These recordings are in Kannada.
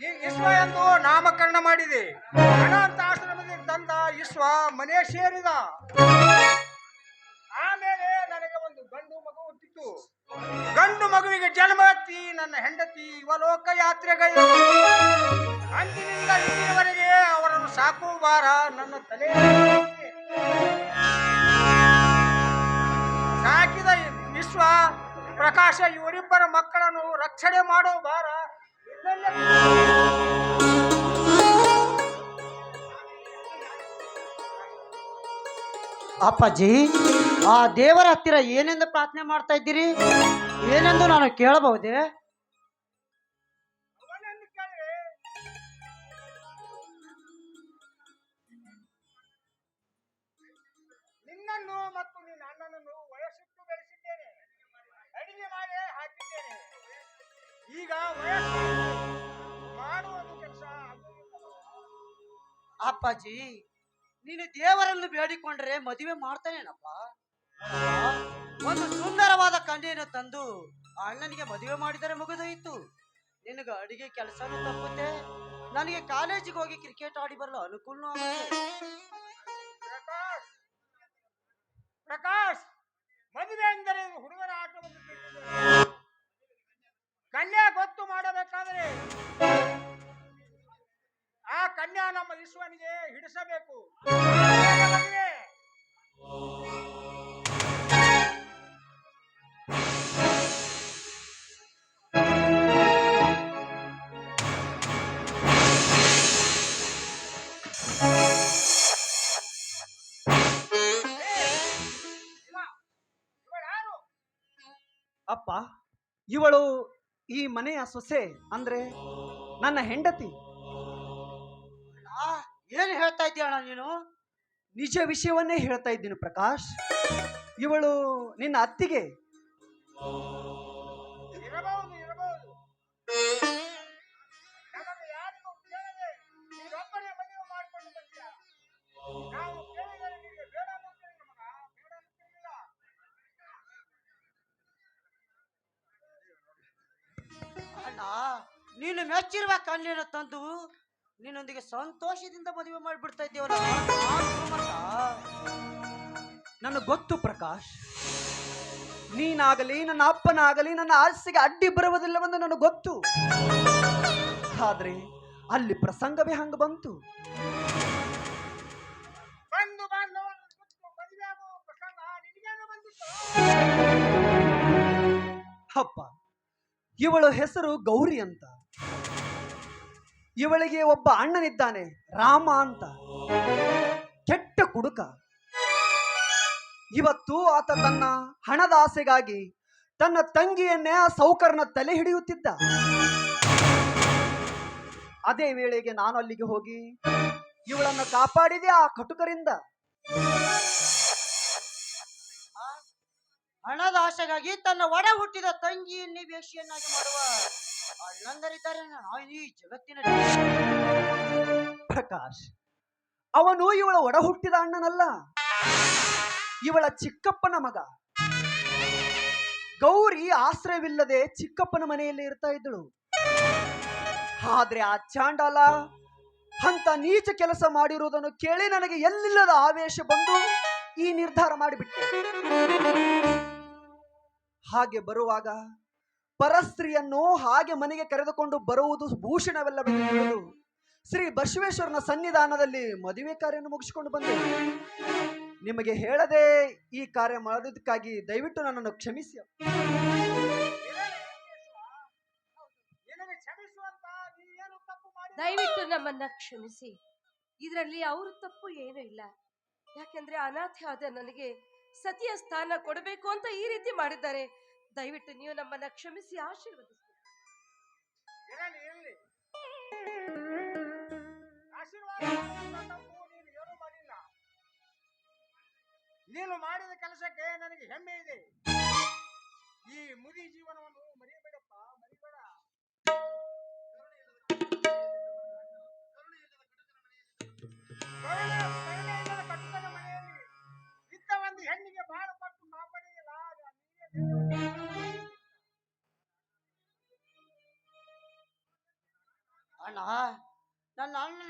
ಈ ವಿಶ್ವ ಎಂದು ನಾಮಕರಣ ಮಾಡಿದೆ. ಅನಂತ ಆಶ್ರಮದಿಂದ ತಂದ ವಿಶ್ವ ಮನೆ ಸೇರಿದ. ಆಮೇಲೆ ನನಗೆ ಒಂದು ಗಂಡು ಮಗು ಹುಟ್ಟಿತು. ಗಂಡು ಮಗುವಿಗೆ ಜನ್ಮ ಎತ್ತಿ ನನ್ನ ಹೆಂಡತಿ ಇವಲೋಕ ಯಾತ್ರೆಗೈ ಅಂದಿನಿಂದ ಇಂದಿನವರೆಗೆ ಅವರನ್ನು ಸಾಕುವ ಬಾರ ನನ್ನ ತಲೆ ಸಾಕಿದ ವಿಶ್ವ ಪ್ರಕಾಶ ಇವರಿಬ್ಬರ ಮಕ್ಕಳನ್ನು ರಕ್ಷಣೆ ಮಾಡೋ ಭಾರ ಅಪ್ಪಾಜಿ ಆ ದೇವರ ಹತ್ತಿರ ಏನೆಂದು ಪ್ರಾರ್ಥನೆ ಮಾಡ್ತಾ ಇದ್ದೀರಿ? ಏನೆಂದು ನಾನು ಕೇಳಬಹುದೇ? ಅವನನ್ನು ಕೇಳಿ ನಿನ್ನನ್ನು ಮತ್ತು ನಿನ್ನ ಅಣ್ಣನನ್ನು ವಯಸ್ಸಿಟ್ಟು ಬೆಳೆಸಿದ್ದೇನೆ. ಅಡಿಗೆ ಮಾಡಿ ಹಾಕಿದ್ದೇನೆ. ಈಗ ವಯಸ್ಸು. ಮಾಡುವುದು ಕೆಲಸ ಅಪ್ಪಾಜಿ ನೀನು ದೇವರನ್ನು ಬೇಡಿಕೊಂಡ್ರೆ ಮದುವೆ ಮಾಡ್ತಾನೇನಪ್ಪ? ಒಂದು ಸುಂದರವಾದ ಕಂಡಿಯನ್ನು ತಂದು ಅಣ್ಣನಿಗೆ ಮದುವೆ ಮಾಡಿದರೆ ಮುಗಿದೋಯಿತು. ನಿನಗೆ ಅಡಿಗೆ ಕೆಲಸನೂ ತಪ್ಪುತ್ತೆ. ನನಗೆ ಕಾಲೇಜಿಗೆ ಹೋಗಿ ಕ್ರಿಕೆಟ್ ಆಡಿ ಬರಲು ಅನುಕೂಲ ಪ್ರಕಾಶ್! ಮದುವೆ ಇದು ಹುಡುಗರ ತಿಳಿದಿದೆ. ಕನ್ಯಾ ಗೊತ್ತು ಮಾಡಬೇಕಾದರೆ. ಆ ಕನ್ಯಾ ನಮ್ಮ ವಿಶ್ವನಿಗೆ ಹಿಡಿಸಬೇಕು. ಅಪ್ಪ ಇವಳು ಈ ಮನೆಯ ಸೊಸೆ ಅಂದ್ರೆ ನನ್ನ ಹೆಂಡತಿ. ಏನು ಹೇಳ್ತಾ ಇದ್ದೀಯ ಅಣ್ಣ ನೀನು? ನಿಜ ವಿಷಯವನ್ನೇ ಹೇಳ್ತಾ ಇದ್ದೀನಿ ಪ್ರಕಾಶ್. ಇವಳು ನಿನ್ನ ಅತ್ತಿಗೆ. ನೀನು ಮೆಚ್ಚಿರುವ ಕಣ್ಣಿನ ತಂದು ನಿನ್ನೊಂದಿಗೆ ಸಂತೋಷದಿಂದ ಮದುವೆ ಮಾಡಿಬಿಡ್ತಾ ಇದ್ದೇವಲ್ಲ? ನನ್ನ ಗೊತ್ತು ಪ್ರಕಾಶ್ ನೀನಾಗಲಿ ನನ್ನ ಅಪ್ಪನಾಗಲಿ ನನ್ನ ಆಸೆಗೆ ಅಡ್ಡಿ ಬರುವುದಿಲ್ಲವೆಂದು ನನಗೆ ಗೊತ್ತು. ಆದ್ರೆ ಅಲ್ಲಿ ಪ್ರಸಂಗವೇ ಹಂಗ ಬಂತು. ಅಪ್ಪ ಇವಳ ಹೆಸರು ಗೌರಿ ಅಂತ. ಇವಳಿಗೆ ಒಬ್ಬ ಅಣ್ಣನಿದ್ದಾನೆ, ರಾಮ ಅಂತ. ಕೆಟ್ಟ ಕುಡುಕ. ಇವತ್ತು ಆತ ತನ್ನ ಹಣದ ಆಸೆಗಾಗಿ ತನ್ನ ತಂಗಿಯನ್ನೇ ಆ ಸೌಕರ್ನ ತಲೆ ಹಿಡಿಯುತ್ತಿದ್ದ. ಅದೇ ವೇಳೆಗೆ ನಾನು ಅಲ್ಲಿಗೆ ಹೋಗಿ ಇವಳನ್ನು ಕಾಪಾಡಿದೆ ಆ ಕಟುಕರಿಂದ. ಹಣದ ಆಸೆಗಾಗಿ ತನ್ನ ಒಡ ಹುಟ್ಟಿದ ತಂಗಿಯನ್ನೇ ವೇಷಿಯನ್ನಾಗಿ ಮಾಡುವ. ಪ್ರಕಾಶ್, ಅವನು ಇವಳ ಒಡ ಹುಟ್ಟಿದ ಅಣ್ಣನಲ್ಲ, ಇವಳ ಚಿಕ್ಕಪ್ಪನ ಮಗ. ಗೌರಿ ಆಶ್ರಯವಿಲ್ಲದೆ ಚಿಕ್ಕಪ್ಪನ ಮನೆಯಲ್ಲಿ ಇರ್ತಾ ಇದ್ದಳು. ಆದ್ರೆ ಆ ಚಾಂಡಾಲ ಅಂತ ನೀಚ ಕೆಲಸ ಮಾಡಿರುವುದನ್ನು ಕೇಳಿ ನನಗೆ ಎಲ್ಲಿಲ್ಲದ ಆವೇಶ ಬಂದು ಈ ನಿರ್ಧಾರ ಮಾಡಿಬಿಟ್ಟೆ. ಹಾಗೆ ಬರುವಾಗ ಪರಸ್ತ್ರೀಯನ್ನು ಹಾಗೆ ಮನೆಗೆ ಕರೆದುಕೊಂಡು ಬರುವುದು ಭೂಷಣವೆಲ್ಲ ತಿಳಿದು ಶ್ರೀ ಬಸವೇಶ್ವರನ ಸನ್ನಿಧಾನದಲ್ಲಿ ಮದುವೆ ಕಾರ್ಯವನ್ನು ಮುಗಿಸಿಕೊಂಡು ಬಂದೆ. ನಿಮಗೆ ಹೇಳದೆ ಈ ಕಾರ್ಯ ಮಾಡೋದಕ್ಕಾಗಿ ದಯವಿಟ್ಟು ನನ್ನನ್ನು ಕ್ಷಮಿಸಿ. ದಯವಿಟ್ಟು ನಮ್ಮನ್ನ ಕ್ಷಮಿಸಿ. ಇದರಲ್ಲಿ ಅವ್ರ ತಪ್ಪು ಏನೂ ಇಲ್ಲ. ಯಾಕೆಂದ್ರೆ ಅನಾಥೆ ಆದ ನನಗೆ ಸತಿಯ ಸ್ಥಾನ ಕೊಡಬೇಕು ಅಂತ ಈ ರೀತಿ ಮಾಡಿದ್ದಾರೆ. ದಯವಿಟ್ಟು ನೀವು ನಮ್ಮನ್ನ ಕ್ಷಮಿಸಿ ಆಶೀರ್ವದಿಸಿ. ಆಶೀರ್ವಾದ ನೀನು ಏನೂ ಮಾಡಿಲ್ಲ. ನೀನು ಮಾಡಿದ ಕೆಲಸಕ್ಕೆ ನನಗೆ ಹೆಮ್ಮೆ ಇದೆ. ಈ ಮುದಿ ಜೀವನವನ್ನು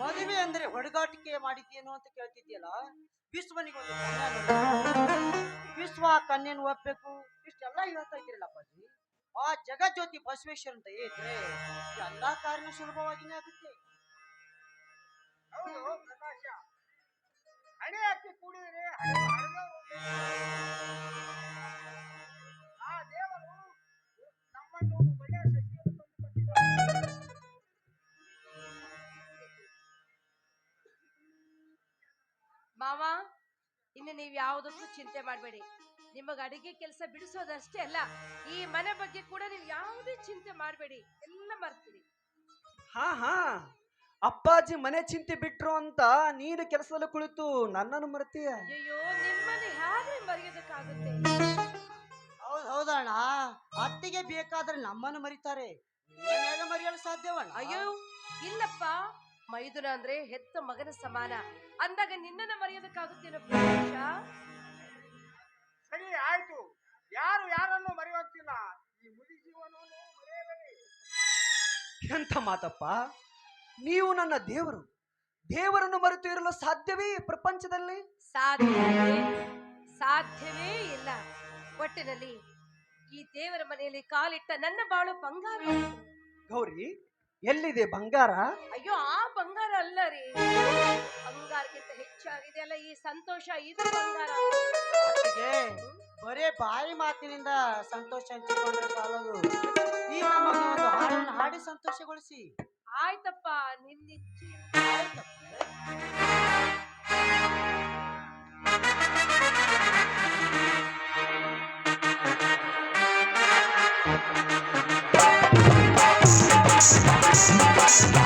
ಮದುವೆ ಅಂದ್ರೆ ಹೊಡೆಗಾಟಿಕೆ ಮಾಡಿದ್ದೇನು ಅಂತ ಕೇಳ್ತಿದ್ಯಲ್ಲ ವಿಶ್ವನಿಗೆ ಒಂದು ವಿಶ್ವ ಕನ್ಯನ್ ಒಪ್ಪಬೇಕು ಇಷ್ಟೆಲ್ಲ ಹೇಳ್ತಾ ಇದ್ದೀರಲ್ಲ ಅಪ್ಪಾಜಿ. ಆ ಜಗಜ್ಯೋತಿ ಬಸವೇಶ್ವರ ಅಂತ ಇದ್ರೆ ಎಲ್ಲಾ ಕಾರ್ಯ ಸುಲಭವಾಗಿನೇ ಆಗುತ್ತೆ. ಹೌದು ಯಾವುದಕ್ಕೂ ಚಿಂತೆ ಮಾಡಬೇಡಿ. ನಿಮಗೆ ಅಡಿಗೆ ಕೆಲಸ ಬಿಡಿಸೋದಷ್ಟೇ ಅಲ್ಲ ಈ ಮನೆ ಬಗ್ಗೆ ಕೂಡ ನೀವು ಯಾವುದೇ ಚಿಂತೆ ಮಾಡಬೇಡಿ. ಎಲ್ಲ ಮರ್ತೀರಿ ಹಾ ಹಾ. ಅಪ್ಪಾಜಿ ಮನೆ ಚಿಂತೆ ಬಿಟ್ರು ಅಂತ ನೀನು ಕೆಲಸದಲ್ಲಿ ಕುಳಿತು ನನ್ನನ್ನು ಮರ್ತೀಯ ಅಯ್ಯೋ ನಿಮ್ಮನೆ ಹೇಗೆ ಮರೆಯೋದಕ್ಕಾಗುತ್ತೆ? ಹೌದು ಹೌದಣ್ಣ. ಅತ್ತಿಗೆ ಬೇಕಾದ್ರೆ ನಮ್ಮನ್ನು ಮರಿತಾರೆ. ಮರೆಯಲು ಸಾಧ್ಯವಣ್ಣ? ಅಯ್ಯೋ ಇಲ್ಲಪ್ಪ. ಮೈದುನ ಅಂದ್ರೆ ಹೆತ್ತ ಮಗನ ಸಮಾನ. ಅಂದಾಗ ನಿನ್ನನ್ನ ಮರೆಯೋದಕ್ಕಾಗುತ್ತೇನೋ ಪ್ರಕಾಶ? ಸರಿ ಆಯ್ತು. ಯಾರು ಯಾರನ್ನು ಮರೆಯುವಂತಿಲ್ಲ ಈ ಮುದಿ ಜೀವನವನ್ನು ಮರೆಯಬೇಡಿ. ಎಂಥ ಮಾತಪ್ಪ? ನೀವು ನನ್ನ ದೇವರು. ದೇವರನ್ನು ಮರೆತು ಇರಲು ಸಾಧ್ಯವೇ ಈ ಪ್ರಪಂಚದಲ್ಲಿ? ಸಾಧ್ಯವೇ ಸಾಧ್ಯವೇ ಇಲ್ಲ. ಒಟ್ಟಿನಲ್ಲಿ ಈ ದೇವರ ಮನೆಯಲ್ಲಿ ಕಾಲಿಟ್ಟ ನನ್ನ ಬಾಳು ಬಂಗಾರ. ಗೌರಿ ಎಲ್ಲಿದೆ ಬಂಗಾರ? ಅಯ್ಯೋ ಆ ಬಂಗಾರ ಅಲ್ಲ ರೀ. ಬಂಗಾರಕ್ಕಿಂತ ಹೆಚ್ಚಾಗಿದೆ ಅಲ್ಲ ಈ ಸಂತೋಷ ಇದು ಬಂಗಾರ. ಅತ್ತಿಗೆ ಬರೇ ಬಾಯಿ ಮಾತಿನಿಂದ ಸಂತೋಷ ಹಂಚಿಕೊಂಡ್ರೆ ಸಾಲದು. ಈ ಹಾಡನ್ನು ಹಾಡಿ ಸಂತೋಷಗೊಳಿಸಿ. ಆಯ್ತಪ್ಪ ನಿನ್ನಿಚ್ಛೆ ಮನೆಯಲ್ಲಿ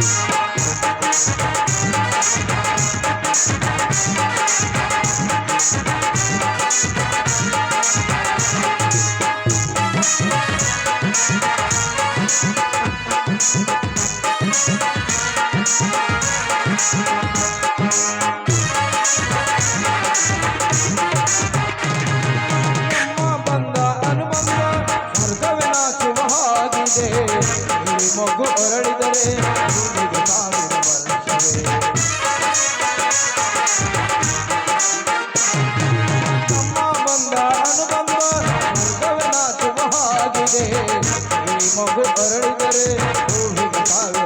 ನಮ್ಮ मुख अरण करे तो भी बतावे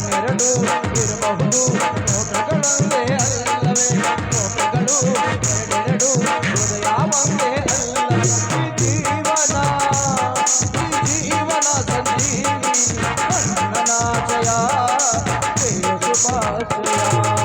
मेरे डो फिर बहुडो मोट गणो ले अल्लवे मोट गणो मेरे डो उदया वांगे अल्लवे जीवना जीवना संजीवनी वंदना जया तेरे सुपासया